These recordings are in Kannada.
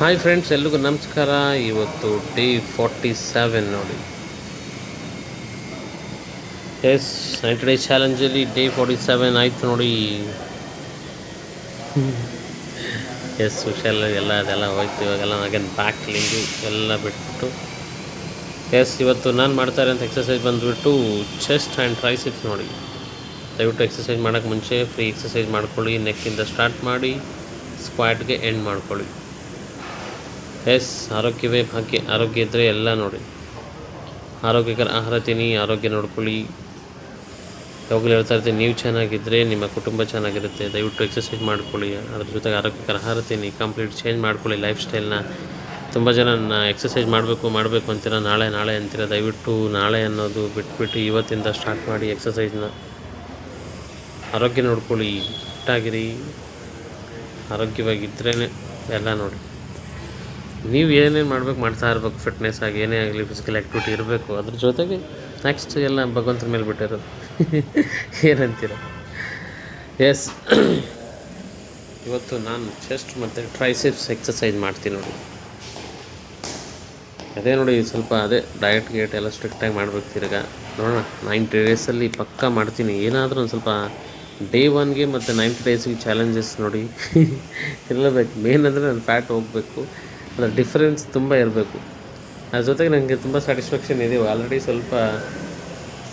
ಹಾಯ್ ಫ್ರೆಂಡ್ಸ್ ಎಲ್ರಿಗೂ ನಮಸ್ಕಾರ. ಇವತ್ತು ಡೇ ಫಾರ್ಟಿ ಸೆವೆನ್ ನೋಡಿ. ಎಸ್ ನೈಟ್ ಡೇ ಚಾಲೆಂಜಲ್ಲಿ ಡೇ ಫಾರ್ಟಿ ಸೆವೆನ್ ಆಯಿತು ನೋಡಿ. ಎಸ್ ಸೋಷಲ್ ಎಲ್ಲ, ಅದೆಲ್ಲ ಹೋಯ್ತು. ಇವಾಗೆಲ್ಲ ಹಾಗೇನು ಬ್ಯಾಕ್ ಲಿಂಗು ಎಲ್ಲ ಬಿಟ್ಬಿಟ್ಟು ಎಸ್ ಇವತ್ತು ನಾನು ಮಾಡ್ತಾರೆ ಅಂತ ಎಕ್ಸಸೈಸ್ ಬಂದುಬಿಟ್ಟು ಚೆಸ್ಟ್ ಆ್ಯಂಡ್ ಟ್ರೈಸಿಪ್ಸ್ ನೋಡಿ. ದಯವಿಟ್ಟು ಎಕ್ಸಸೈಸ್ ಮಾಡೋಕ್ಕೆ ಮುಂಚೆ ಫ್ರೀ ಎಕ್ಸಸೈಸ್ ಮಾಡ್ಕೊಳ್ಳಿ ನೆಕ್ಕಿಂದ ಸ್ಟಾರ್ಟ್ ಮಾಡಿ ಸ್ಕ್ವಾಡ್ಗೆ ಎಂಡ್ ಮಾಡ್ಕೊಳ್ಳಿ. ಎಸ್, ಆರೋಗ್ಯವೇ ಭಾಗ್ಯ. ಆರೋಗ್ಯ ಇದ್ದರೆ ಎಲ್ಲ ನೋಡಿ. ಆರೋಗ್ಯಕರ ಆಹಾರ ತಿನ್ನಿ, ಆರೋಗ್ಯ ನೋಡ್ಕೊಳ್ಳಿ. ಯಾವಾಗಲೂ ಹೇಳ್ತಾ ಇರ್ತೀನಿ, ನೀವು ಚೆನ್ನಾಗಿದ್ದರೆ ನಿಮ್ಮ ಕುಟುಂಬ ಚೆನ್ನಾಗಿರುತ್ತೆ. ದಯವಿಟ್ಟು ಎಕ್ಸಸೈಸ್ ಮಾಡ್ಕೊಳ್ಳಿ. ಅದ್ರ ಜೊತೆಗೆ ಆರೋಗ್ಯಕರ ಆಹಾರ ತಿನ್ನಿ. ಕಂಪ್ಲೀಟ್ ಚೇಂಜ್ ಮಾಡ್ಕೊಳ್ಳಿ ಲೈಫ್ ಸ್ಟೈಲ್ನ ತುಂಬ ಜನ ಎಕ್ಸಸೈಸ್ ಮಾಡಬೇಕು ಮಾಡಬೇಕು ಅಂತೀರ, ನಾಳೆ ನಾಳೆ ಅಂತೀರ. ದಯವಿಟ್ಟು ನಾಳೆ ಅನ್ನೋದು ಬಿಟ್ಬಿಟ್ಟು ಇವತ್ತಿಂದ ಸ್ಟಾರ್ಟ್ ಮಾಡಿ ಎಕ್ಸಸೈಸ್ನ ಆರೋಗ್ಯ ನೋಡ್ಕೊಳ್ಳಿ. ಫಿಟ್ಟಾಗಿರಿ ಆರೋಗ್ಯವಾಗಿದ್ರೇ ಎಲ್ಲ ನೋಡಿ. ನೀವು ಏನೇನು ಮಾಡ್ಬೇಕು ಮಾಡ್ತಾ ಇರ್ಬೇಕು ಫಿಟ್ನೆಸ್ ಆಗಿ, ಏನೇ ಆಗಲಿ ಫಿಸಿಕಲ್ ಆ್ಯಕ್ಟಿವಿಟಿ ಇರಬೇಕು, ಅದ್ರ ಜೊತೆಗೆ ನೆಕ್ಸ್ಟ್ ಎಲ್ಲ ಭಗವಂತನ ಮೇಲೆ ಬಿಟ್ಟಿರೋದು ಏನಂತೀರ? ಎಸ್ ಇವತ್ತು ನಾನು ಚೆಸ್ಟ್ ಮತ್ತು ಟ್ರೈಸೆಪ್ಸ್ ಎಕ್ಸಸೈಸ್ ಮಾಡ್ತೀನಿ ನೋಡಿ. ಅದೇ ನೋಡಿ, ಸ್ವಲ್ಪ ಅದೇ ಡಯಟ್ ಗೇಟ್ ಎಲ್ಲ ಸ್ಟ್ರಿಕ್ಟಾಗಿ ಮಾಡ್ಬೇಕು ತಿರ್ಗ. ನೋಡೋಣ ನೈಂಟಿ ಡೇಸಲ್ಲಿ ಪಕ್ಕಾ ಮಾಡ್ತೀನಿ. ಏನಾದರೂ ಒಂದು ಸ್ವಲ್ಪ ಡೇ ಒನ್ಗೆ ಮತ್ತು ನೈಂಟಿ ಡೇಸ್ಗೆ ಚಾಲೆಂಜಸ್ ನೋಡಿ. ಇರಲೇಬೇಕು. ಮೇನ್ ಅಂದರೆ ನಾನು ಫ್ಯಾಟ್ ಹೋಗಬೇಕು. ಅದರ ಡಿಫ್ರೆನ್ಸ್ ತುಂಬ ಇರಬೇಕು. ಅದ್ರ ಜೊತೆಗೆ ನನಗೆ ತುಂಬ ಸ್ಯಾಟಿಸ್ಫ್ಯಾಕ್ಷನ್ ಇದೆ ಆಲ್ರೆಡಿ ಸ್ವಲ್ಪ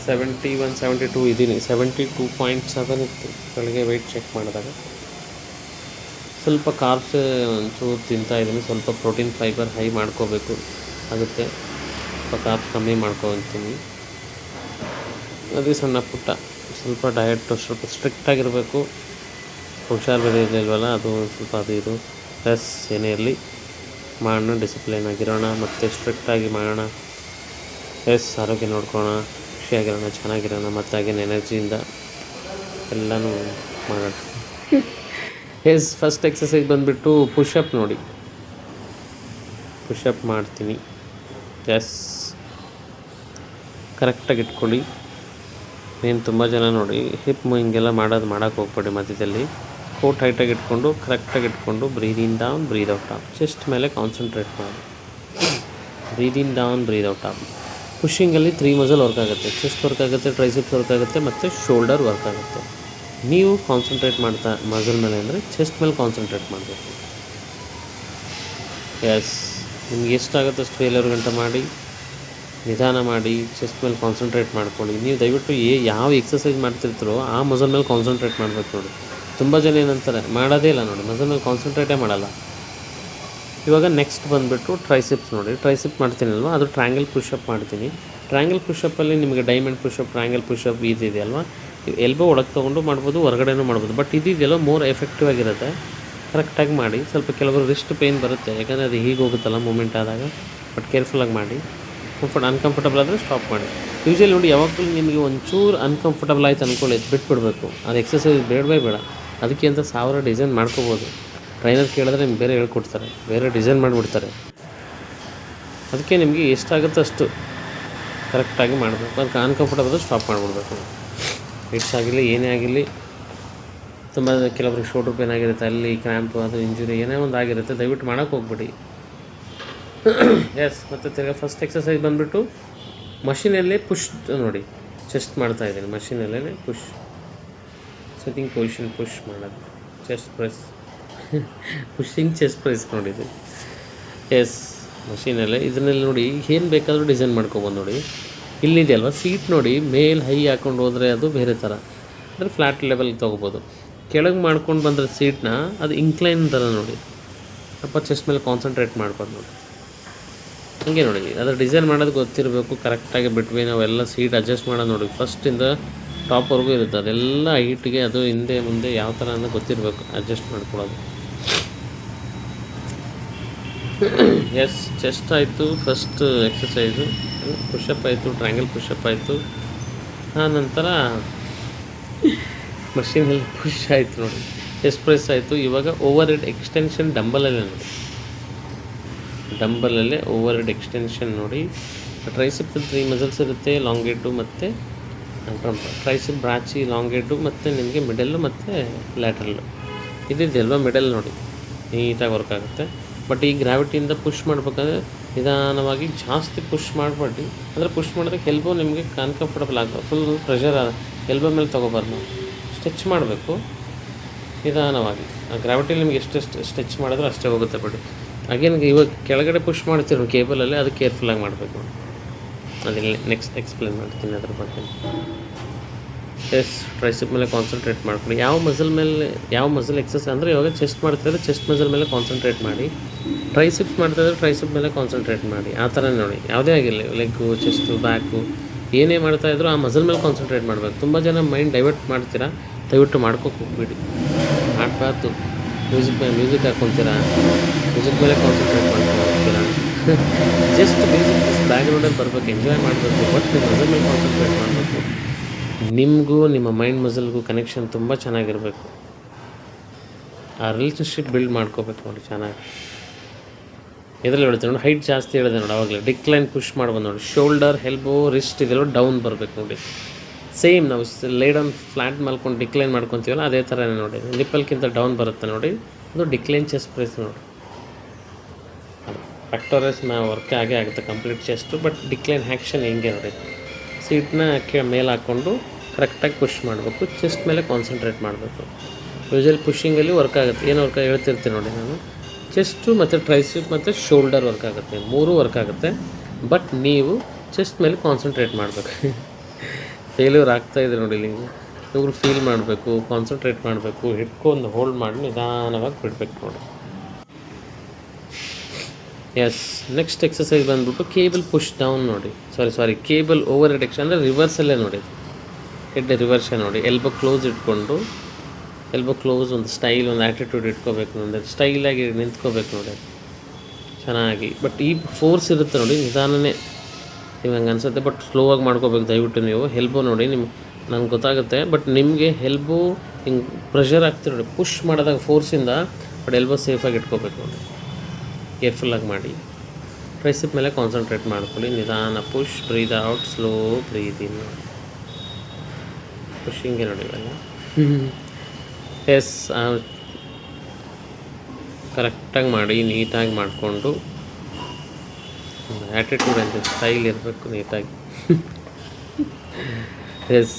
ಸೆವೆಂಟಿ ಒನ್ ಸೆವೆಂಟಿ ಟೂ ಇದ್ದೀನಿ. ಸೆವೆಂಟಿ ಟೂ ಪಾಯಿಂಟ್ ಸೆವೆನ್ ಇತ್ತು. ಬೆಳಗ್ಗೆ ವೆಯ್ಟ್ ಚೆಕ್ ಮಾಡಿದಾಗ. ಸ್ವಲ್ಪ ಕಾರ್ಬ್ಸ್ ಒಂಚೂರು ತಿಂತಾ ಇದ್ದೀನಿ. ಸ್ವಲ್ಪ ಪ್ರೋಟೀನ್ ಫೈಬರ್ ಹೈ ಮಾಡ್ಕೋಬೇಕು. ಆಗುತ್ತೆ. ಸ್ವಲ್ಪ ಕಾರ್ಬ್ಸ್ ಕಮ್ಮಿ ಮಾಡ್ಕೊತೀನಿ ಅದೇ ಸಣ್ಣ ಪುಟ್ಟ. ಸ್ವಲ್ಪ ಡಯಟ್ ಸ್ವಲ್ಪ ಸ್ಟ್ರಿಕ್ಟಾಗಿರಬೇಕು ಹುಷಾರು ಬೇರೆ ಇರಲಿಲ್ವಲ್ಲ ಅದು ಸ್ವಲ್ಪ ಅದು ಇದು. ಪ್ಲಸ್ ಏನೇ ಇರಲಿ. ಮಾಡೋಣ ಡಿಸಿಪ್ಲಿನ್ ಆಗಿರೋಣ, ಮತ್ತು ಸ್ಟ್ರಿಕ್ಟಾಗಿ ಮಾಡೋಣ. ಎಸ್ ಆರೋಗ್ಯ ನೋಡ್ಕೋಣ ಖುಷಿಯಾಗಿರೋಣ, ಚೆನ್ನಾಗಿರೋಣ, ಮತ್ತು ಹಾಗೇನು ಎನರ್ಜಿಯಿಂದ ಎಲ್ಲನೂ ಮಾಡೋಣ. ಎಸ್ ಫಸ್ಟ್ ಎಕ್ಸಸೈಸ್ ಬಂದುಬಿಟ್ಟು ಪುಷಪ್ ನೋಡಿ. ಪುಷಪ್ ಮಾಡ್ತೀನಿ. ಎಸ್ ಕರೆಕ್ಟಾಗಿ ಇಟ್ಕೊಳ್ಳಿ. ನೀನು ತುಂಬ ಜನ ನೋಡಿ ಹಿಪ್ ಹಿಂಗೆಲ್ಲ ಮಾಡೋದು ಮಾಡೋಕ್ಕೆ ಹೋಗ್ಬೇಡಿ ಮಧ್ಯದಲ್ಲಿ. ಕೋಟ್ ಹೈಟಾಗಿ ಇಟ್ಕೊಂಡು ಕರೆಕ್ಟಾಗಿ ಇಟ್ಕೊಂಡು breathe in down breathe out up chest ಮೇಲೆ ಕಾನ್ಸಂಟ್ರೇಟ್ ಮಾಡಿ. Breathe in down breathe out up ಪುಷಿಂಗಲ್ಲಿ three muscle work ಆಗುತ್ತೆ. ಚೆಸ್ಟ್ ವರ್ಕ್ ಆಗುತ್ತೆ ಟ್ರೈಸೆಪ್ಸ್ ವರ್ಕ್ ಆಗುತ್ತೆ, ಮತ್ತು ಶೋಲ್ಡರ್ ವರ್ಕ್ ಆಗುತ್ತೆ. ನೀವು ಕಾನ್ಸಂಟ್ರೇಟ್ ಮಾಡ್ತಾ ಮಸಲ್ ಮೇಲೆ ಅಂದರೆ ಚೆಸ್ಟ್ ಮೇಲೆ ಕಾನ್ಸಂಟ್ರೇಟ್ ಮಾಡಬೇಕು. ಎಸ್ ನಿಮ್ಗೆ ಎಷ್ಟಾಗುತ್ತೆ ಅಷ್ಟು ಫೇಲ್ಯೂರ್ ಗಂಟೆ ಮಾಡಿ, ನಿಧಾನ ಮಾಡಿ ಚೆಸ್ಟ್ ಮೇಲೆ ಕಾನ್ಸಂಟ್ರೇಟ್ ಮಾಡ್ಕೊಳ್ಳಿ. ನೀವು ದಯವಿಟ್ಟು ಏ ಯಾವ ಎಕ್ಸಸೈಸ್ ಮಾಡ್ತಿರ್ತೀರೋ, ಆ ಮಸಲ್ ಮೇಲೆ ಕಾನ್ಸಂಟ್ರೇಟ್ ಮಾಡಬೇಕು ನೋಡಿ. ತುಂಬ ಜನ ಏನಂತಾರೆ, ಮಾಡೋದೇ ಇಲ್ಲ ನೋಡಿ ಮಸಲ್ ಮೇಲೆ ಕಾನ್ಸಂಟ್ರೇಟೇ ಮಾಡಲ್ಲ. ಇವಾಗ ನೆಕ್ಸ್ಟ್ ಬಂದುಬಿಟ್ಟು ಟ್ರೈಸಿಪ್ಸ್ ನೋಡಿ ಟ್ರೈಸಿಪ್ ಮಾಡ್ತೀನಲ್ವ? ಅದು ಟ್ರ್ಯಾಂಗಲ್ ಪುಷಪ್ ಮಾಡ್ತೀನಿ. ಟ್ರ್ಯಾಂಗಲ್ ಪುಷಪ್ಪಲ್ಲಿ ನಿಮಗೆ ಡೈಮಂಡ್ ಪುಷಪ್ ಟ್ರ್ಯಾಂಗಲ್ ಪುಷಪ್ ಅಲ್ವಾ ಎಲ್ಬೋ ಒಳಗೆ ತೊಗೊಂಡು ಮಾಡ್ಬೋದು, ಹೊರಗಡೆನೂ ಮಾಡ್ಬೋದು. ಬಟ್ ಇದಿದೆಯಲ್ಲ ಮೋರ್ ಎಫೆಕ್ಟಿವ್ ಆಗಿರುತ್ತೆ. ಕರೆಕ್ಟಾಗಿ ಮಾಡಿ. ಸ್ವಲ್ಪ ಕೆಲವರು ರಿಸ್ಟ್ ಪೇಯ್ನ್ ಬರುತ್ತೆ. ಯಾಕಂದರೆ ಅದು ಹೀಗೆ ಹೋಗುತ್ತಲ್ಲ ಮೂಮೆಂಟ್ ಆದಾಗ. ಬಟ್ ಕೇರ್ಫುಲ್ಲಾಗಿ ಮಾಡಿ. ಕಂಫರ್ಟ್ ಅನ್ಕಂಫರ್ಟಬಲ್ ಆದರೆ ಸ್ಟಾಪ್ ಮಾಡಿ. ಯೂಶಲಿ ನೋಡಿ, ಯಾವಾಗಲೂ ನಿಮಗೆ ಒಂಚೂರು ಅನ್ಕಂಫರ್ಟಬಲ್ ಆಯ್ತು ಅಂದ್ಕೊಳ್ಳಿ ಬಿಟ್ಬಿಡ್ಬೇಕು. ಅದು ಎಕ್ಸಸೈಸ್ ಬೇಡವೇ ಬೇಡ. ಅದಕ್ಕೆ ಅಂತ ಸಾವಿರ ಡಿಸೈನ್ ಮಾಡ್ಕೋಬೋದು. ಟ್ರೈನರ್ ಕೇಳಿದ್ರೆ ನಿಮ್ಗೆ ಬೇರೆ ಹೇಳ್ಕೊಡ್ತಾರೆ. ಬೇರೆ ಡಿಸೈನ್ ಮಾಡಿಬಿಡ್ತಾರೆ. ಅದಕ್ಕೆ ನಿಮಗೆ ಎಷ್ಟಾಗುತ್ತೋ ಅಷ್ಟು ಕರೆಕ್ಟಾಗಿ ಮಾಡಬೇಕು. ಅದಕ್ಕೆ ಅನ್ಕಂಫರ್ಟಬಲ್ ಸ್ಟಾಪ್ ಮಾಡಿಬಿಡ್ಬೇಕು. ಹಿಟ್ಸ್ ಆಗಿರಲಿ, ಏನೇ ಆಗಿರಲಿ, ತುಂಬ ಕೆಲವ್ರಿಗೆ ಶೋಲ್ಡ್ರ್ ಪೇನ್ ಆಗಿರುತ್ತೆ ಅಲ್ಲಿ ಕ್ರ್ಯಾಂಪ್ ಅದು ಇಂಜುರಿ ಏನೇ ಒಂದು ಆಗಿರುತ್ತೆ, ದಯವಿಟ್ಟು ಮಾಡೋಕೆ ಹೋಗ್ಬಿಡಿ. ಎಸ್ ಮತ್ತು ತಿರ್ಗಿ ಫಸ್ಟ್ ಎಕ್ಸಸೈಸ್ ಬಂದುಬಿಟ್ಟು ಮಷಿನಲ್ಲೇ ಪುಷ್ ನೋಡಿ ಚೆಸ್ಟ್ ಮಾಡ್ತಾ ಇದ್ದೀನಿ. ಮಷಿನಲ್ಲೇ ಪುಷ್ ಸಿಟ್ಟಿಂಗ್ ಪೊಸಿಷನ್ ಪುಷ್ ಮಾಡೋದು. Chest press pushing chest press ನೋಡಿದ್ವಿ ಎಸ್ ಮಷೀನಲ್ಲೇ ಇದನ್ನೆಲ್ಲ ನೋಡಿ, ಏನು ಬೇಕಾದರೂ ಡಿಸೈನ್ ಮಾಡ್ಕೊಬೋದು ನೋಡಿ. ಇಲ್ಲಿದೆಯಲ್ವ? ಸೀಟ್ ನೋಡಿ, ಮೇಲ್ ಹೈ ಹಾಕ್ಕೊಂಡು ಹೋದರೆ ಅದು ಬೇರೆ ಥರ ಅಂದರೆ ಫ್ಲ್ಯಾಟ್ ಲೆವೆಲ್ಗೆ ತೊಗೋಬೋದು. ಕೆಳಗೆ ಮಾಡ್ಕೊಂಡು ಬಂದರೆ ಸೀಟ್ನ ಅದು ಇಂಕ್ಲೈನ್ ಥರ ನೋಡಿ. ಸ್ವಲ್ಪ ಚೆಸ್ಟ್ ಮೇಲೆ ಕಾನ್ಸಂಟ್ರೇಟ್ ಮಾಡ್ಬೋದು ನೋಡಿ. ಹಂಗೆ ನೋಡಿ. ಅದರ ಡಿಸೈನ್ ಮಾಡೋದು ಗೊತ್ತಿರಬೇಕು. ಕರೆಕ್ಟಾಗಿ ಬಿಟ್ವಿ. ನಾವೆಲ್ಲ ಸೀಟ್ ಅಡ್ಜಸ್ಟ್ ಮಾಡೋದು ನೋಡಿ. ಫಸ್ಟಿಂದ ಟಾಪ್ವರೆಗೂ ಇರುತ್ತೆ. ಅದೆಲ್ಲ ಹೈಟ್ಗೆ ಅದು ಹಿಂದೆ ಮುಂದೆ ಯಾವ ಥರ ಅನ್ನೋ ಗೊತ್ತಿರಬೇಕು. ಅಡ್ಜಸ್ಟ್ ಮಾಡ್ಕೊಳ್ಳೋದು. ಎಸ್ ಚೆಸ್ಟ್ ಆಯಿತು ಫಸ್ಟ್ ಎಕ್ಸಸೈಸು ಪುಷಪ್ ಆಯಿತು ಟ್ರ್ಯಾಂಗಲ್ ಪುಷಪ್ ಆಯಿತು. ಆ ನಂತರ ಮಷೀನಲ್ಲಿ ಪುಷ್ ಆಯಿತು ನೋಡಿ. ಚೆಸ್ಟ್ ಪ್ರೆಸ್ ಆಯಿತು. ಇವಾಗ ಓವರ್ ಹೆಡ್ ಎಕ್ಸ್ಟೆನ್ಷನ್ ಡಂಬಲಲ್ಲೇ ನೋಡಿ. ಡಂಬಲಲ್ಲೇ ಓವರ್ ಹೆಡ್ ಎಕ್ಸ್ಟೆನ್ಷನ್ ನೋಡಿ ಟ್ರೈಸಿಪ್ ತ್ರೀ ಮಸಲ್ಸ್ ಇರುತ್ತೆ ಲಾಂಗ್ ಹೆಡ್ಡು ಮತ್ತು ಟ್ರೈಸಿಪ್ ಬ್ರಾಚಿ ಲಾಂಗ್ ಹೆಡ್ಡು ಮತ್ತು ನಿಮಗೆ ಮಿಡಲ್ಲು ಮತ್ತು ಲ್ಯಾಟ್ರಲ್ಲು ಇದಿದೆಯಲ್ವ ಮಿಡಲ್ ನೋಡಿ. ನೀಟಾಗಿ ವರ್ಕ್ ಆಗುತ್ತೆ. ಬಟ್ ಈ ಗ್ರಾವಿಟಿಯಿಂದ ಪುಷ್ ಮಾಡಬೇಕಾದ್ರೆ ನಿಧಾನವಾಗಿ ಜಾಸ್ತಿ ಪುಷ್ ಮಾಡಬೇಡಿ. ಅಂದರೆ ಪುಷ್ ಮಾಡಿದ್ರೆ ಎಲ್ಬೋ ನಿಮಗೆ ಅನ್ಕಂಫರ್ಟಬಲ್ ಆಗ್ತದೆ ಫುಲ್ ಪ್ರೆಷರ್ ಎಲ್ಬೋ ಮೇಲೆ ತೊಗೋಬಾರ್ದು. ನಾವು ಸ್ಟೆಚ್ ಮಾಡಬೇಕು. ನಿಧಾನವಾಗಿ. ಆ ಗ್ರಾವಿಟಿಲಿ ನಿಮ್ಗೆ ಎಷ್ಟೆಷ್ಟು ಸ್ಟೆಚ್ ಮಾಡಿದ್ರೆ ಅಷ್ಟೇ ಹೋಗುತ್ತೆ ಬಿಡಿ. ಅಗೇನ್ ಇವಾಗ ಕೆಳಗಡೆ ಪುಷ್ ಮಾಡ್ತಿರೋ ಕೇಬಲಲ್ಲಿ ಅದು ಕೇರ್ಫುಲ್ಲಾಗಿ ಮಾಡಬೇಕು. ಅದಿಲ್ಲ ನೆಕ್ಸ್ಟ್ ಎಕ್ಸ್ಪ್ಲೇನ್ ಮಾಡ್ತೀನಿ ಅದ್ರ ಬಗ್ಗೆ. ಎಸ್ ಟ್ರೈಸಿಪ್ ಮೇಲೆ ಕಾನ್ಸಂಟ್ರೇಟ್ ಮಾಡ್ಕೊಳ್ಳಿ. ಯಾವ ಮಸಲ್ ಮೇಲೆ, ಯಾವ ಮಸಲ್ ಎಕ್ಸಸ್ ಅಂದರೆ ಇವಾಗ ಚೆಸ್ಟ್ ಮಾಡ್ತಿದ್ರೆ ಚೆಸ್ಟ್ ಮಸಲ್ ಮೇಲೆ ಕಾನ್ಸಂಟ್ರೇಟ್ ಮಾಡಿ. ಟ್ರೈಸಿಪ್ಸ್ ಮಾಡ್ತಿದ್ರೆ ಟ್ರೈಸಿಪ್ ಮೇಲೆ ಕಾನ್ಸಂಟ್ರೇಟ್ ಮಾಡಿ. ಆ ಥರ ನೋಡಿ. ಯಾವುದೇ ಆಗಿರಲಿ ಲೆಗ್ಗು ಚೆಸ್ಟು ಬ್ಯಾಕು ಏನೇ ಮಾಡ್ತಾ ಇದ್ರು ಆ ಮಸಲ್ ಮೇಲೆ ಕಾನ್ಸಂಟ್ರೇಟ್ ಮಾಡಬೇಕು. ತುಂಬ ಜನ ಮೈಂಡ್ ಡೈವರ್ಟ್ ಮಾಡ್ತೀರಾ? ದಯವಿಟ್ಟು ಮಾಡ್ಕೋಕೆ ಹೋಗ್ಬಿಡಿ. ಮಾಡಬಾರ್ದು ಮ್ಯೂಸಿಕ್ ಮೇಲೆ ಮ್ಯೂಸಿಕ್ ಹಾಕ್ಕೊತೀರಾ? ಮ್ಯೂಸಿಕ್ ಮೇಲೆ ಕಾನ್ಸಂಟ್ರೇಟ್ ಜಸ್ಟ್ ಮ್ಯೂಸಿಕ್ ಬ್ಯಾಕ್ಗ್ರೌಂಡಲ್ಲಿ ಬರ್ಬೇಕು ಎಂಜಾಯ್ ಮಾಡಬೇಕು ಬಟ್ ನಿಮ್ಮ ಮಸಲ್ ಮೇಲೆ ಕಾನ್ಸಂಟ್ರೇಟ್ ಮಾಡಬೇಕು. ನಿಮಗೂ, ನಿಮ್ಮ ಮೈಂಡ್ ಮಸಲ್ಗೂ ಕನೆಕ್ಷನ್ ತುಂಬ ಚೆನ್ನಾಗಿರಬೇಕು. ಆ ರಿಲೇಷನ್ಶಿಪ್ ಬಿಲ್ಡ್ ಮಾಡ್ಕೋಬೇಕು ನೋಡಿ ಚೆನ್ನಾಗಿ. ಇದರಲ್ಲಿ ಹೇಳ್ತೀನಿ ನೋಡಿ ಹೈಟ್ ಜಾಸ್ತಿ ಹೇಳಿದೆ ನೋಡಿ ಆವಾಗಲೇ ಡಿಕ್ಲೈನ್ ಪುಷ್ ಮಾಡ್ಬೋದು ನೋಡಿ. ಶೋಲ್ಡರ್ ಹೆಲ್ಬೋ ರಿಸ್ಟ್ ಇದೆಲ್ಲ ಡೌನ್ ಬರಬೇಕು ನೋಡಿ. ಸೇಮ್ ನಾವು ಲೇಡನ್ ಫ್ಲ್ಯಾಟ್ ಮಾಡ್ಕೊಂಡು ಡಿಕ್ಲೈನ್ ಮಾಡ್ಕೊತೀವಲ್ಲ, ಅದೇ ಥರನೇ ನೋಡಿ. ನಿಪ್ಪಲ್ಕಿಂತ ಡೌನ್ ಬರುತ್ತೆ ನೋಡಿ. ಅದು ಡಿಕ್ಲೈನ್ ಚೆಸ್ ಪ್ರೆಸ್ ನೋಡಿ. ಫ್ಯಾಕ್ಟೋರಸ್ ನಾ ವರ್ಕ್ ಆಗೇ ಆಗುತ್ತೆ complete chest but decline action ಹೆಂಗೆ ನೋಡಿ? ಸೀಟ್ನ ಕೆ, ಮೇಲೆ ಹಾಕ್ಕೊಂಡು ಕರೆಕ್ಟಾಗಿ ಪುಷ್ ಮಾಡಬೇಕು ಚೆಸ್ಟ್ ಮೇಲೆ ಕಾನ್ಸಂಟ್ರೇಟ್ ಮಾಡಬೇಕು. ಯೂಶಲಿ ಪುಷಿಂಗಲ್ಲಿ ವರ್ಕ್ ಆಗುತ್ತೆ. ಏನು ವರ್ಕ್ ಹೇಳ್ತಿರ್ತೀನಿ ನೋಡಿ ನಾನು. ಚೆಸ್ಟು ಮತ್ತು ಟ್ರೈಸಿಪ್ ಮತ್ತು ಶೋಲ್ಡರ್ ವರ್ಕ್ ಆಗುತ್ತೆ. ಮೂರೂ ವರ್ಕ್ ಆಗುತ್ತೆ. ಬಟ್ ನೀವು ಚೆಸ್ಟ್ ಮೇಲೆ ಕಾನ್ಸಂಟ್ರೇಟ್ ಮಾಡಬೇಕು. ಫೇಲ್ಯೂರ್ ಇದೆ ನೋಡಿ ಇಲ್ಲಿ ಇವರು ಫೀಲ್ ಮಾಡಬೇಕು ಕಾನ್ಸಂಟ್ರೇಟ್ ಮಾಡಬೇಕು ಹಿಡ್ಕೊಂಡು ಹೋಲ್ಡ್ ಮಾಡಿ ನಿಧಾನವಾಗಿ ಬಿಡಬೇಕು ನೋಡಿ. ಎಸ್ ನೆಕ್ಸ್ಟ್ ಎಕ್ಸಸೈಸ್ ಬಂದ್ಬಿಟ್ಟು ಕೇಬಲ್ ಪುಷ್ ಡೌನ್ ನೋಡಿ. Sorry sorry cable over reduction ಅಂದರೆ ರಿವರ್ಸಲ್ಲೇ ನೋಡಿ. ಹೆಡ್ ರಿವರ್ಸೇ ನೋಡಿ. ಎಲ್ಬೋ ಕ್ಲೋಸ್ ಇಟ್ಕೊಂಡು ಎಲ್ಬೋ ಕ್ಲೋಸ್ ಒಂದು ಸ್ಟೈಲ್ ಒಂದು ಆ್ಯಟಿಟ್ಯೂಡ್ ಇಟ್ಕೋಬೇಕು ಅಂದರೆ ಸ್ಟೈಲಾಗಿ ನಿಂತ್ಕೋಬೇಕು ನೋಡಿ. ಚೆನ್ನಾಗಿ. ಬಟ್ ಈ ಫೋರ್ಸ್ ಇರುತ್ತೆ ನೋಡಿ, ನಿಧಾನನೇ ನಿಮ್ಗೆ ಅನ್ಸುತ್ತೆ. ಬಟ್ ಸ್ಲೋ ಆಗಿ ಮಾಡ್ಕೋಬೇಕು ದಯವಿಟ್ಟು ನೀವು. ಹೆಲ್ಬೋ ನೋಡಿ ನಿಮ್ಮ ನಂಗೆ ಗೊತ್ತಾಗುತ್ತೆ. ಬಟ್ ನಿಮಗೆ ಹೆಲ್ಬೋ ಹಿಂಗೆ ಪ್ರೆಷರ್ ಆಗ್ತಿರೋ ಪುಷ್ ಮಾಡಿದಾಗ ಫೋರ್ಸಿಂದ ಬಟ್ ಎಲ್ಬೋ ಸೇಫಾಗಿ ಇಟ್ಕೋಬೇಕು ನೋಡಿ. ಕೇರ್ಫುಲ್ಲಾಗಿ ಮಾಡಿ. ಟ್ರೈಸಿಪ್ ಮೇಲೆ ಕಾನ್ಸಂಟ್ರೇಟ್ ಮಾಡ್ಕೊಳ್ಳಿ. ನಿಧಾನ push breathe out slow breathe in ಪುಷಿಂಗೆ ನೋಡಿ ಇವೆಲ್ಲ ಎಸ್ ಕರೆಕ್ಟಾಗಿ ಮಾಡಿ, ನೀಟಾಗಿ ಮಾಡಿಕೊಂಡು. ಆ್ಯಟಿಟ್ಯೂಡ್ ಅಂತ ಸ್ಟೈಲ್ ಇರಬೇಕು ನೀಟಾಗಿ. ಎಸ್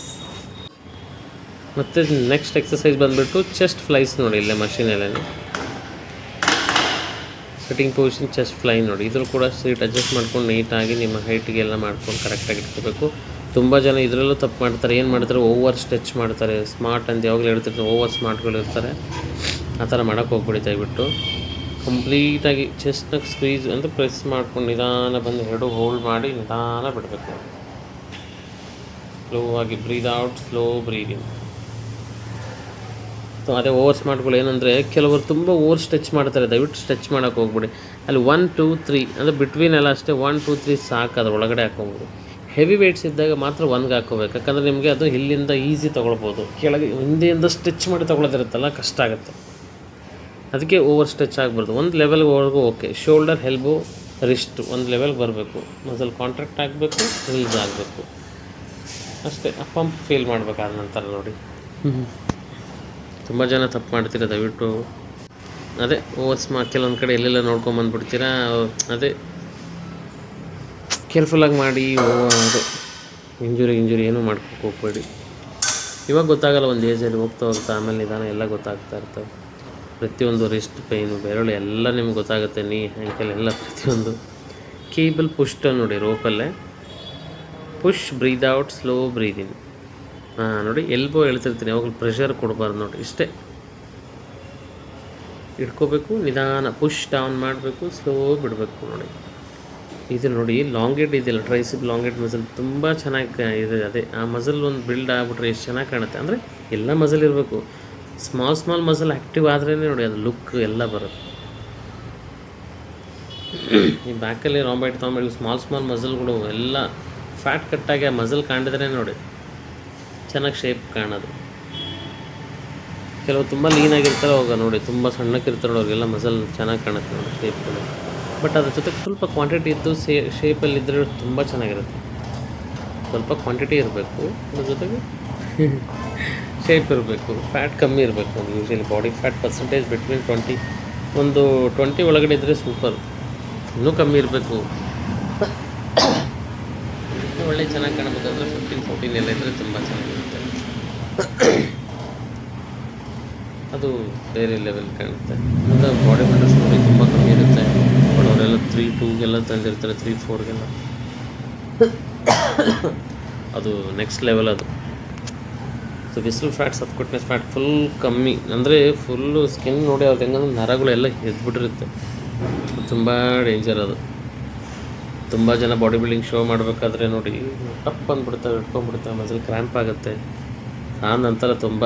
ಮತ್ತು ನೆಕ್ಸ್ಟ್ ಎಕ್ಸಸೈಸ್ ಬಂದುಬಿಟ್ಟು ಚೆಸ್ಟ್ ಫ್ಲೈಸ್ ನೋಡಿ, ಇಲ್ಲೇ ಮಷೀನಲ್ಲೇ ಸಿಟ್ಟಿಂಗ್ ಪೊಸಿಷನ್ ಚೆಸ್ಟ್ ಫ್ಲೈ ನೋಡಿ. ಇದ್ರೂ ಕೂಡ ಸೀಟ್ ಅಡ್ಜಸ್ಟ್ ಮಾಡ್ಕೊಂಡು ನೀಟಾಗಿ ನಿಮ್ಮ ಹೈಟ್ಗೆಲ್ಲ ಮಾಡ್ಕೊಂಡು ಕರೆಕ್ಟಾಗಿ ಇಟ್ಕೋಬೇಕು. ತುಂಬ ಜನ ಇದರಲ್ಲೂ ತಪ್ಪು ಮಾಡ್ತಾರೆ. ಏನು ಮಾಡ್ತಾರೆ? ಓವರ್ ಸ್ಟ್ರೆಚ್ ಮಾಡ್ತಾರೆ. ಸ್ಮಾರ್ಟ್ ಅಂತ ಯಾವಾಗಲೂ ಹೇಳ್ತಿರ್ತಾರೆ. ಓವರ್ ಸ್ಮಾರ್ಟ್ಗಳು ಇರ್ತಾರೆ. ಆ ಥರ ಮಾಡೋಕ್ಕೆ ಹೋಗ್ಬಿಡಿ ದಯವಿಟ್ಟು. ಕಂಪ್ಲೀಟಾಗಿ ಚೆಸ್ಟ್ನಾಗ ಸ್ಕ್ವೀಸ್ ಅಂತ ಪ್ರೆಸ್ ಮಾಡ್ಕೊಂಡು ನಿಧಾನ ಬಂದು ಎರಡು ಹೋಲ್ಡ್ ಮಾಡಿ ನಿಧಾನ ಬಿಡಬೇಕು. ಸ್ಲೋ ಆಗಿ ಬ್ರೀದ್ ಔಟ್ ಸ್ಲೋ ಬ್ರೀದಿಂಗ್ ಅದೇ ಓವರ್ ಸ್ಮಾರ್ಟ್ಗಳು ಏನಂದರೆ ಕೆಲವರು ತುಂಬ ಓವರ್ ಸ್ಟ್ರೆಚ್ ಮಾಡ್ತಾರೆ. ದಯವಿಟ್ಟು ಸ್ಟ್ರೆಚ್ ಮಾಡೋಕೆ ಹೋಗ್ಬಿಡಿ. ಅಲ್ಲಿ ಒನ್ ಟೂ ತ್ರೀ ಅಂದರೆ ಬಿಟ್ವೀನ್ ಎಲ್ಲ ಅಷ್ಟೇ ಒನ್ ಟೂ ತ್ರೀ ಸಾಕು ಅದ್ರ ಒಳಗಡೆ ಹಾಕೋಬೋದು ಹೆವಿ ವೇಟ್ಸ್ ಇದ್ದಾಗ ಮಾತ್ರ ಒನ್ಗೆ ಹಾಕೋಬೇಕು ಯಾಕಂದರೆ ನಿಮಗೆ ಅದು ಇಲ್ಲಿಂದ ಈಸಿ ತೊಗೊಳ್ಬೋದು. ಕೆಳಗೆ ಹಿಂದೆಯಿಂದ ಸ್ಟ್ರೆಚ್ ಮಾಡಿ ತೊಗೊಳೋದಿರುತ್ತಲ್ಲ ಕಷ್ಟ ಆಗುತ್ತೆ. ಅದಕ್ಕೆ ಓವರ್ ಸ್ಟ್ರೆಚ್ ಆಗಬಾರ್ದು. ಒಂದು ಲೆವೆಲ್ವರೆಗೂ ಓಕೆ ಶೋಲ್ಡರ್ ಹೆಲ್ಬು ರಿಸ್ಟ್ ಒಂದು ಲೆವೆಲ್ಗೆ ಬರಬೇಕು. ಮಸಲ್ ಕಾಂಟ್ರಾಕ್ಟ್ ಆಗಬೇಕು ರಿಲೀಸ್ ಆಗಬೇಕು. ಅಷ್ಟೇ. ಪಂಪ್ ಫೀಲ್ ಮಾಡಬೇಕಾದ ನಂತರ ನೋಡಿ. ತುಂಬ ಜನ ತಪ್ಪು ಮಾಡ್ತೀರ, ದಯವಿಟ್ಟು. ಅದೇ ಓವರ್ ಸ್ಮಾ ಕೆಲವೊಂದು ಕಡೆ ಎಲ್ಲೆಲ್ಲ ನೋಡ್ಕೊಂಬಂದ್ಬಿಡ್ತೀರಾ ಅದೇ. ಕೇರ್ಫುಲ್ಲಾಗಿ ಮಾಡಿ ಅದೇ. ಇಂಜುರಿ ಇಂಜುರಿ ಏನೂ ಮಾಡ್ಕೊಕ್ಕೆ ಹೋಗ್ಬೇಡಿ. ಇವಾಗ ಗೊತ್ತಾಗಲ್ಲ ಒಂದು ಏಜಲ್ಲಿ ಹೋಗ್ತಾ ಹೋಗ್ತಾ, ಆಮೇಲೆ ನಿಧಾನ ಎಲ್ಲ ಗೊತ್ತಾಗ್ತಾ ಇರ್ತವೆ. ಪ್ರತಿಯೊಂದು ರಿಸ್ಟ್ ಪೈನು ಬೆರಳು ಎಲ್ಲ ನಿಮ್ಗೆ ಗೊತ್ತಾಗುತ್ತೆ, ನೀ ಆ್ಯಂಕಲ್ ಎಲ್ಲ ಪ್ರತಿಯೊಂದು. ಕೇಬಲ್ ಪುಷ್ಟ ನೋಡಿ ರೋಪಲ್ಲೇ. Push breathe out slow breathe in ಹಾಂ ನೋಡಿ ಎಲ್ಬೋ ಹೇಳ್ತಿರ್ತೀನಿ ಯಾವಾಗಲೂ ಪ್ರೆಷರ್ ಕೊಡಬಾರ್ದು ನೋಡಿ. ಇಷ್ಟೇ. ಇಟ್ಕೋಬೇಕು, ನಿಧಾನ ಪುಷ್ ಡೌನ್ ಮಾಡಬೇಕು ಸ್ಲೋ ಬಿಡಬೇಕು ನೋಡಿ. ಇದು ನೋಡಿ ಲಾಂಗೆಡ್ ಇದೆಯಲ್ಲ ಟ್ರೈಸಿಪ್ ಲಾಂಗೆಡ್ ಮಸಲ್ ತುಂಬ ಚೆನ್ನಾಗಿ ಇದೆ. ಅದೇ, ಆ ಮಸಲ್ ಒಂದು ಬಿಲ್ಡ್ ಆಗಿಬಿಟ್ರೆ ಎಷ್ಟು ಚೆನ್ನಾಗಿ ಕಾಣುತ್ತೆ? ಅಂದರೆ, ಎಲ್ಲ ಮಸಲ್ ಇರಬೇಕು. ಸ್ಮಾಲ್ ಸ್ಮಾಲ್ ಮಸಲ್ ಆ್ಯಕ್ಟಿವ್ ಆದ್ರೇ ನೋಡಿ, ಅದು ಲುಕ್ ಎಲ್ಲ ಬರುತ್ತೆ. ಈ ಬ್ಯಾಕಲ್ಲಿ ರಾಂಬೈಟ್ ತಾಂಬೈಟ್ ಸ್ಮಾಲ್ ಸ್ಮಾಲ್ ಮಸಲ್ಗಳು ಎಲ್ಲ ಫ್ಯಾಟ್ ಕಟ್ಟಾಗಿ ಆ ಮಸಲ್ ಕಾಣಿದ್ರೆ ನೋಡಿ. ಚೆನ್ನಾಗಿ ಶೇಪ್ ಕಾಣೋದು. ಕೆಲವು ತುಂಬ ಲೀನಾಗಿರ್ತಾರೆ ಅವಾಗ ನೋಡಿ, ತುಂಬ ಸಣ್ಣಕ್ಕಿರ್ತಾರೆ ಅವ್ರಿಗೆಲ್ಲ ಮಸಲ್ ಚೆನ್ನಾಗಿ ಕಾಣುತ್ತೆ ನೋಡಿ ಶೇಪ್ಗಳು ಬಟ್ ಅದ್ರ ಜೊತೆಗೆ ಸ್ವಲ್ಪ ಕ್ವಾಂಟಿಟಿ ಇದ್ದು ಸೇ ಶೇಪಲ್ಲಿ ಇದ್ದರೆ ತುಂಬ ಚೆನ್ನಾಗಿರುತ್ತೆ. ಸ್ವಲ್ಪ ಕ್ವಾಂಟಿಟಿ ಇರಬೇಕು, ಅದ್ರ ಜೊತೆಗೆ ಶೇಪ್ ಇರಬೇಕು ಫ್ಯಾಟ್ ಕಮ್ಮಿ ಇರಬೇಕು usually body fat percentage between twenty ಒಂದು ಟ್ವೆಂಟಿ ಒಳಗಡೆ ಇದ್ದರೆ ಸೂಪರ್ ಇನ್ನೂ ಕಮ್ಮಿ ಇರಬೇಕು. ಒಳ್ಳೆ ಚೆನ್ನಾಗಿ ಕಾಣಬೇಕಂದ್ರೆ ಫಿಫ್ಟೀನ್ ಫೋರ್ಟೀನ್ ಎಲ್ಲ ಇದ್ದರೆ ತುಂಬ ಚೆನ್ನಾಗಿರುತ್ತೆ. ಅದು ಬೇರೆ ಲೆವೆಲ್ ಕಾಣುತ್ತೆ. ಮತ್ತು ಬಾಡಿ ಬಿಲ್ಡರ್ಸ್ ನೋಡಿ ತುಂಬ ಕಮ್ಮಿ ಇರುತ್ತೆ. ಬಟ್ ಅವರೆಲ್ಲ ತ್ರೀ ಟೂಗೆಲ್ಲ ತಂದಿರ್ತಾರೆ ತ್ರೀ ಫೋರ್ಗೆಲ್ಲ ಅದು ನೆಕ್ಸ್ಟ್ ಲೆವೆಲ್ ಅದು. So visceral fat subcutaneous fat full ಕಮ್ಮಿ. ಅಂದರೆ ಫುಲ್ಲು ಸ್ಕಿನ್ ನೋಡಿ ಅವ್ರದ್ದು ಹೆಂಗಂದ್ರೆ ನರಗಳೆಲ್ಲ ಎದ್ಬಿಟ್ಟಿರುತ್ತೆ. ತುಂಬ ಡೇಂಜರ್ ಅದು. ತುಂಬ ಜನ ಬಾಡಿ ಬಿಲ್ಡಿಂಗ್ ಶೋ ಮಾಡಬೇಕಾದ್ರೆ ನೋಡಿ ಟಪ್ ಅಂದ್ಬಿಡ್ತವೆ ಇಟ್ಕೊಂಡ್ಬಿಡ್ತವೆ ಮಸಲ್ ಕ್ರ್ಯಾಂಪ್ ಆಗುತ್ತೆ. ಆ ನಂತರ ತುಂಬ.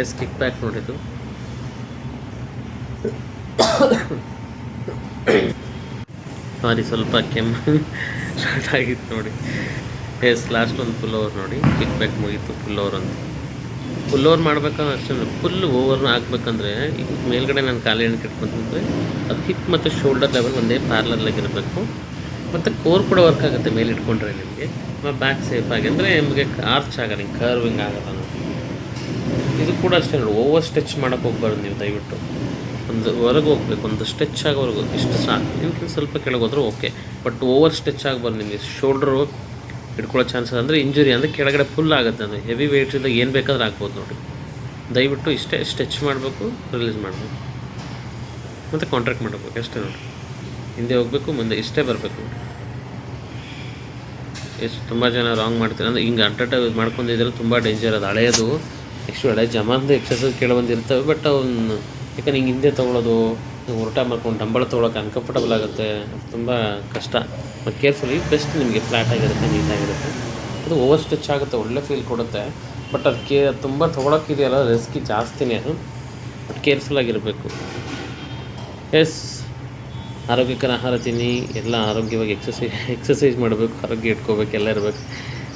ಎಸ್ ಕಿಕ್ ಬ್ಯಾಕ್ ನೋಡಿದ್ದು. ಸಾರಿ ಸ್ವಲ್ಪ ಕೆಮ್ಮು ಸ್ಟಾರ್ಟ್ ಆಗಿತ್ತು ನೋಡಿ. ಎಸ್ ಲಾಸ್ಟ್ ಒಂದು ಫುಲ್ ಓವರ್ ನೋಡಿ. ಕಿಕ್ ಬ್ಯಾಕ್ ಮುಗೀತು ಪುಲ್ ಓವರ್ ಒಂದು. ಪುಲ್ ಓವರ್ ಮಾಡ್ಬೇಕಂದ್ರೆ ಅಷ್ಟೇ ಫುಲ್ ಓವರ್ನ ಹಾಕ್ಬೇಕಂದ್ರೆ ಈಗ ಮೇಲ್ಗಡೆ ನಾನು ಕಾಲು ಎಣ್ಣೆ ಇಟ್ಕೊಂತಂದ್ರೆ ಅದು ಹಿಪ್ ಮತ್ತು ಶೋಲ್ಡರ್ ಲೆವೆಲ್ ಒಂದೇ ಪಾರ್ಲರ್ಲಾಗಿರಬೇಕು ಮತ್ತು ಕೋರ್ ಕೂಡ ವರ್ಕ್ ಆಗುತ್ತೆ ಮೇಲೆ ಇಟ್ಕೊಂಡ್ರೆ ನಿಮಗೆ. ಬ್ಯಾಕ್ ಸೇಫ್ ಆಗಿ, ಅಂದರೆ ನಿಮಗೆ ಆರ್ಚ್ ಆಗಲ್ಲ ಕರ್ವಿಂಗ್ ಆಗಲ್ಲ ನೋಡಿ ಇದು ಕೂಡ ಅಷ್ಟೇ ನೋಡಿ ಓವರ್ ಸ್ಟೆಚ್ ಮಾಡೋಕ್ಕೆ ಹೋಗ್ಬಾರ್ದು ನೀವು ದಯವಿಟ್ಟು. ಒಂದು ಹೊರಗೆ ಹೋಗ್ಬೇಕು, ಒಂದು ಸ್ಟ್ರೆಚ್ ಆಗೋವರೆಗೂ ಇಷ್ಟು ಸಾಕು. ನಿಮ್ಗೆ ಸ್ವಲ್ಪ ಕೆಳಗೆ ಹೋದ್ರೆ ಓಕೆ ಬಟ್ ಓವರ್ ಸ್ಟೆಚ್ ಆಗಬಾರ್ದು ನಿಮಗೆ. ಶೋಲ್ಡ್ರು ಹಿಡ್ಕೊಳ್ಳೋ ಚಾನ್ಸ್ ಅಂದರೆ ಇಂಜುರಿ ಅಂದರೆ ಕೆಳಗಡೆ ಫುಲ್ ಆಗುತ್ತೆ ಅಂದರೆ ಹೆವಿ ವೆಯ್ಟಿಂದ ಏನು ಬೇಕಾದ್ರೂ ಆಗ್ಬೋದು ನೋಡಿ. ದಯವಿಟ್ಟು ಇಷ್ಟೇ ಸ್ಟೆಚ್ ಮಾಡಬೇಕು ರಿಲೀಸ್ ಮಾಡಬೇಕು. ಮತ್ತು ಕಾಂಟ್ರಾಕ್ಟ್ ಮಾಡಬೇಕು, ಅಷ್ಟೇ ನೋಡಿ. ಹಿಂದೆ ಹೋಗಬೇಕು, ಮುಂದೆ ಇಷ್ಟೇ ಬರಬೇಕು. ಎಷ್ಟು ತುಂಬ ಜನ ರಾಂಗ್ ಮಾಡ್ತಾರೆ. ಅಂದರೆ ಹಿಂಗೆ ಅಂಟಟ ಮಾಡ್ಕೊಂಡಿದ್ರೆ ತುಂಬ ಡೇಂಜರ್ ಅದು. ಹಳೆಯದು ನೆಕ್ಸ್ಟ್ ಹಳೆ ಜಮಾನ್ದು ಎಕ್ಸಸೈಸ್ ಕೇಳಬಂದಿರ್ತವೆ ಬಟ್ ಅವನ್ನ ಯಾಕಂದ್ರೆ ಹಿಂಗೆ ಹಿಂದೆ ತೊಗೊಳೋದು ಹೊರಟ ಮಾಡ್ಕೊಂಡು ಡಂಬಳ ತೊಗೊಳಕ್ಕೆ ಅನ್ಕಂಫರ್ಟಬಲ್ ಆಗುತ್ತೆ. ತುಂಬ ಕಷ್ಟ. ಮತ್ತು ಕೇರ್ಫುಲಿ ಬೆಸ್ಟ್ ನಿಮಗೆ ಫ್ಲ್ಯಾಟ್ ಆಗಿರುತ್ತೆ ನೀಟಾಗಿರುತ್ತೆ ಅದು ಓವರ್ ಸ್ಟ್ರೆಚ್ ಆಗುತ್ತೆ, ಒಳ್ಳೆ ಫೀಲ್ ಕೊಡುತ್ತೆ. ಬಟ್ ಅದು ಕೇ ತುಂಬ ತೊಗೊಳಕ್ಕಿದೆಯಲ್ಲ ರಿಸ್ಕಿ ಜಾಸ್ತಿನೇ ಅದು. ಬಟ್ ಕೇರ್ಫುಲ್ಲಾಗಿರಬೇಕು ಎಸ್ ಆರೋಗ್ಯಕರ ಆಹಾರ ತಿನ್ನಿ, ಎಲ್ಲ ಆರೋಗ್ಯವಾಗಿ ಎಕ್ಸಸೈಸ್ ಎಕ್ಸಸೈಸ್ ಮಾಡಬೇಕು, ಆರೋಗ್ಯ ಇಟ್ಕೋಬೇಕು, ಎಲ್ಲ ಇರಬೇಕು.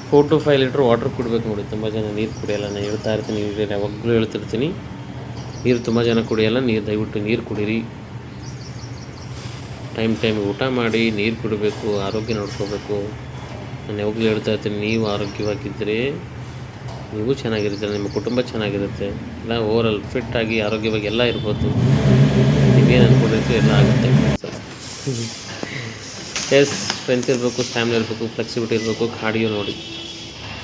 Four to five litre water ಕುಡಬೇಕು ನೋಡಿ, ತುಂಬ ಜನ ನೀರು ಕುಡಿಯಲ್ಲ. ನಾನು ಹೇಳ್ತಾ ಇರ್ತೀನಿ ಯಾವಾಗಲೂ ಹೇಳ್ತಿರ್ತೀನಿ. ನೀರು ತುಂಬ ಜನ ಕುಡಿಯಲ್ಲ, ನೀರು ದಯವಿಟ್ಟು ನೀರು ಕುಡೀರಿ. ಟೈಮ್ ಟೈಮ್ ಊಟ ಮಾಡಿ, ನೀರು ಕುಡಬೇಕು, ಆರೋಗ್ಯ ನೋಡ್ಕೋಬೇಕು. ನಾನು ಯಾವಾಗಲೂ ಹೇಳ್ತಾ ಇರ್ತೀನಿ, ನೀವು ಆರೋಗ್ಯವಾಗಿದ್ದರೆ ನೀವು ಚೆನ್ನಾಗಿರುತ್ತೆ ನಿಮ್ಮ ಕುಟುಂಬ ಚೆನ್ನಾಗಿರುತ್ತೆ. ಎಲ್ಲ ಓವರ್ ಫಿಟ್ ಆಗಿ ಆರೋಗ್ಯವಾಗಿ ಎಲ್ಲ ಇರ್ಬೋದು. ನೀವೇನು ಅಂದ್ಕೊಂಡಿರ್ತೀವಿ ಎಲ್ಲ ಆಗುತ್ತೆ. ಎಸ್ ಸ್ಟ್ರೆಂತ್ ಇರಬೇಕು ಸ್ಟ್ಯಾಮಿನ ಇರಬೇಕು ಫ್ಲೆಕ್ಸಿಬಿಲಿಟಿ ಇರಬೇಕು ಕಾರ್ಡಿಯೋ ನೋಡಿ.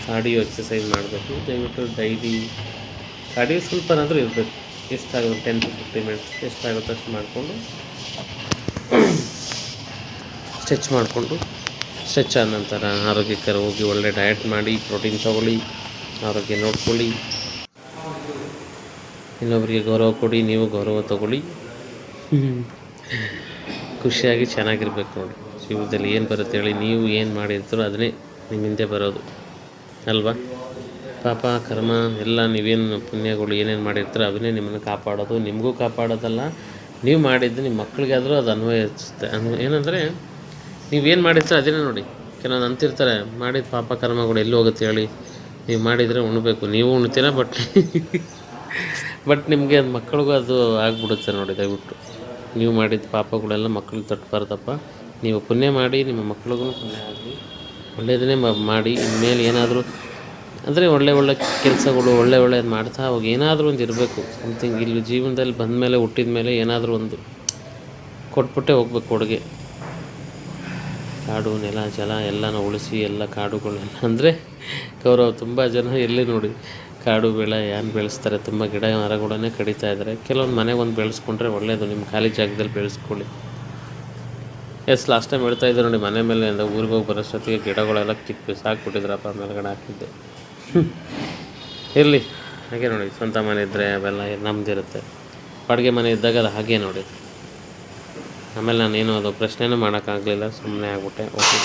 ಕಾರ್ಡಿಯೋ ಎಕ್ಸಸೈಸ್ ಮಾಡಬೇಕು. ದಯವಿಟ್ಟು ಡೈಲಿ ಕಾರ್ಡಿಯೋ ಸ್ವಲ್ಪನಾದರೂ ಇರಬೇಕು. ಎಷ್ಟಾಗುತ್ತೆ ಟೆನ್ ಟು ಫಿಫ್ಟಿ ಮಿನಿಟ್ಸ್ ಎಷ್ಟಾಗುತ್ತೆ ಅಷ್ಟು ಮಾಡಿಕೊಂಡು ಸ್ಟ್ರೆಚ್ ಮಾಡಿಕೊಂಡು ಸ್ಟ್ರೆಚ್ ಆದ ನಂತರ ಆರೋಗ್ಯಕರ ಹೋಗಿ ಒಳ್ಳೆ ಡಯಟ್ ಮಾಡಿ ಪ್ರೋಟೀನ್ ತೊಗೊಳ್ಳಿ ಆರೋಗ್ಯ ನೋಡ್ಕೊಳ್ಳಿ. ಇನ್ನೊಬ್ಬರಿಗೆ ಗೌರವ ಕೊಡಿ ನೀವು ಗೌರವ ತಗೊಳ್ಳಿ. ಖುಷಿಯಾಗಿ ಚೆನ್ನಾಗಿರ್ಬೇಕು ನೋಡಿ ಜೀವನದಲ್ಲಿ ಏನು ಬರುತ್ತೆ ಹೇಳಿ ನೀವು ಏನು ಮಾಡಿರ್ತೀರೋ ಅದನ್ನೇ ನಿಮ್ಮ ಹಿಂದೆ ಬರೋದು. ಅಲ್ವಾ? ಪಾಪ, ಕರ್ಮ, ಎಲ್ಲ ನೀವೇನು ಪುಣ್ಯಗಳು ಏನೇನು ಮಾಡಿರ್ತೀರೋ ಅದನ್ನೇ ನಿಮ್ಮನ್ನು ಕಾಪಾಡೋದು. ನಿಮಗೂ ಕಾಪಾಡೋದಲ್ಲ, ನೀವು ಮಾಡಿದ್ದು ನಿಮ್ಮ ಮಕ್ಕಳಿಗಾದರೂ ಅದು ಅನ್ವಯಿಸುತ್ತೆ ಅನ್ವ, ಏನಂದರೆ ನೀವೇನು ಮಾಡಿರ್ತೀರೋ ಅದನ್ನೇ ನೋಡಿ. ಕೆಲವೊಂದು ಅಂತಿರ್ತಾರೆ, ಮಾಡಿದ ಪಾಪ ಕರ್ಮಗಳು ಎಲ್ಲಿ ಹೋಗುತ್ತೆ ಹೇಳಿ. ನೀವು ಮಾಡಿದರೆ ಉಣ್ಬೇಕು. ನೀವು ಉಣ್ತೀರ ಬಟ್ ಬಟ್ ನಿಮಗೆ ಅದು ಮಕ್ಕಳಿಗೂ ಅದು ಆಗ್ಬಿಡುತ್ತೆ ನೋಡಿ ದಯವಿಟ್ಟು. ನೀವು ಮಾಡಿದ ಪಾಪಗಳೆಲ್ಲ ಮಕ್ಕಳಿಗೆ ತಟ್ಟಬಾರ್ದಪ್ಪ. ನೀವು ಪುಣ್ಯ ಮಾಡಿ, ನಿಮ್ಮ ಮಕ್ಳಿಗೂ ಪುಣ್ಯ ಆಗಲಿ ಒಳ್ಳೆಯದನ್ನೇ ಮಾಡಿ, ಇನ್ಮೇಲೆ ಏನಾದರೂ, ಅಂದರೆ ಒಳ್ಳೆ ಒಳ್ಳೆ ಕೆಲಸಗಳು, ಒಳ್ಳೆ ಒಳ್ಳೆಯದು ಮಾಡ್ತಾ ಅವಾಗ ಏನಾದರೂ ಒಂದು ಇರಬೇಕು. ಸಮಥಿಂಗ್ ಇಲ್ಲಿ ಜೀವನದಲ್ಲಿ ಬಂದ ಮೇಲೆ ಹುಟ್ಟಿದ ಮೇಲೆ ಏನಾದರೂ ಒಂದು ಕೊಟ್ಬಿಟ್ಟೆ ಹೋಗ್ಬೇಕು ಕೊಡುಗೆ. ಕಾಡು, ನೆಲ, ಜಲ ಎಲ್ಲನೂ ಉಳಿಸಿ ಎಲ್ಲ ಕಾಡುಗಳೆಲ್ಲ ಅಂದರೆ ಗೌರವ, ತುಂಬ ಜನ ಎಲ್ಲಿ ನೋಡಿ. ಕಾಡು ಬೆಳೆ ಏನು ಬೆಳೆಸ್ತಾರೆ, ತುಂಬ ಗಿಡ ಮರಗಳನ್ನೇ ಕಡಿತಾ ಇದ್ದಾರೆ ಕೆಲವೊಂದು ಮನೆಗೆ ಒಂದು ಬೆಳೆಸ್ಕೊಂಡ್ರೆ ಒಳ್ಳೆಯದು ನಿಮ್ಮ ಖಾಲಿ ಜಾಗದಲ್ಲಿ ಬೆಳೆಸ್ಕೊಳ್ಳಿ. ಎಸ್ ಲಾಸ್ಟ್ ಟೈಮ್ ಹೇಳ್ತಾ ಇದ್ದೆ ನೋಡಿ, ಮನೆ ಮೇಲೆ ಅಂದರೆ ಊರಿಗೆ ಹೋಗಿ ಬರೋಷ್ಟೊತ್ತಿಗೆ ಗಿಡಗಳೆಲ್ಲ ಕಿತ್ತು ಬಿಸಾಕ್ಬಿಟ್ಟಿದ್ರಪ್ಪ ಮೇಲ್ಗಡೆ ಹಾಕಿದ್ದೆ. ಇರಲಿ, ಹಾಗೆ ನೋಡಿ, ಸ್ವಂತ ಮನೆ ಇದ್ದರೆ ಅವೆಲ್ಲ ನಮ್ಮದಿರುತ್ತೆ ಅಡುಗೆ ಮನೆ ಇದ್ದಾಗ ಅದು ಹಾಗೆ ನೋಡಿ. ಆಮೇಲೆ ನಾನೇನು ಅದು ಪ್ರಶ್ನೆನೂ ಮಾಡೋಕ್ಕಾಗಲಿಲ್ಲ ಸುಮ್ಮನೆ ಆಗ್ಬಿಟ್ಟೆ. ಓಕೆ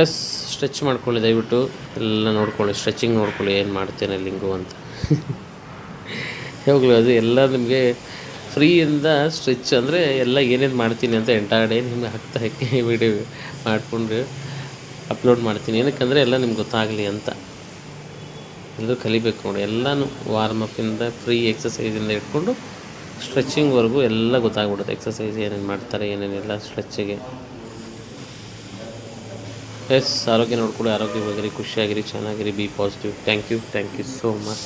ಎಸ್ ಸ್ಟ್ರೆಚ್ ಮಾಡ್ಕೊಳ್ಳಿ, ದಯವಿಟ್ಟು. ಎಲ್ಲ ನೋಡ್ಕೊಳ್ಳಿ ಸ್ಟ್ರೆಚಿಂಗ್ ನೋಡ್ಕೊಳ್ಳಿ, ಏನು ಮಾಡ್ತೇನೆ ಲಿಂಗು ಅಂತ. ಯಾವಾಗಲೂ ಅದು ಎಲ್ಲ ನಿಮಗೆ ಫ್ರೀಯಿಂದ ಸ್ಟ್ರೆಚ್ ಅಂದರೆ ಎಲ್ಲ ಏನೇನು ಮಾಡ್ತೀನಿ ಅಂತ ಎಂಟೈರ್ ಡೇ ನಿಮಗೆ ಹಾಕ್ತಾ ಹಾಕಿ ವಿಡಿಯೋ ಮಾಡಿಕೊಂಡು ಅಪ್ಲೋಡ್ ಮಾಡ್ತೀನಿ. ಏನಕ್ಕಂದರೆ ಎಲ್ಲ ನಿಮ್ಗೆ ಗೊತ್ತಾಗಲಿ ಅಂತ. ಎಲ್ಲರೂ ಕಲಿಬೇಕು ನೋಡಿ. ಎಲ್ಲನೂ ವಾರ್ಮ್ ಅಪ್ಪಿಂದ ಫ್ರೀ ಎಕ್ಸಸೈಸಿಂದ ಇಟ್ಕೊಂಡು ಸ್ಟ್ರೆಚಿಂಗ್ವರೆಗೂ ಎಲ್ಲ ಗೊತ್ತಾಗ್ಬಿಡುತ್ತೆ. ಎಕ್ಸಸೈಸ್ ಏನೇನು ಮಾಡ್ತಾರೆ, ಏನೇನಿಲ್ಲ ಸ್ಟ್ರೆಚ್ಚಿಗೆ ಎಸ್ ಆರೋಗ್ಯ ನೋಡ್ಕೊಳ್ಳಿ ಆರೋಗ್ಯವಾಗಿರಿ ಖುಷಿಯಾಗಿರಿ ಚೆನ್ನಾಗಿರಿ be positive. Thank you thank you so much.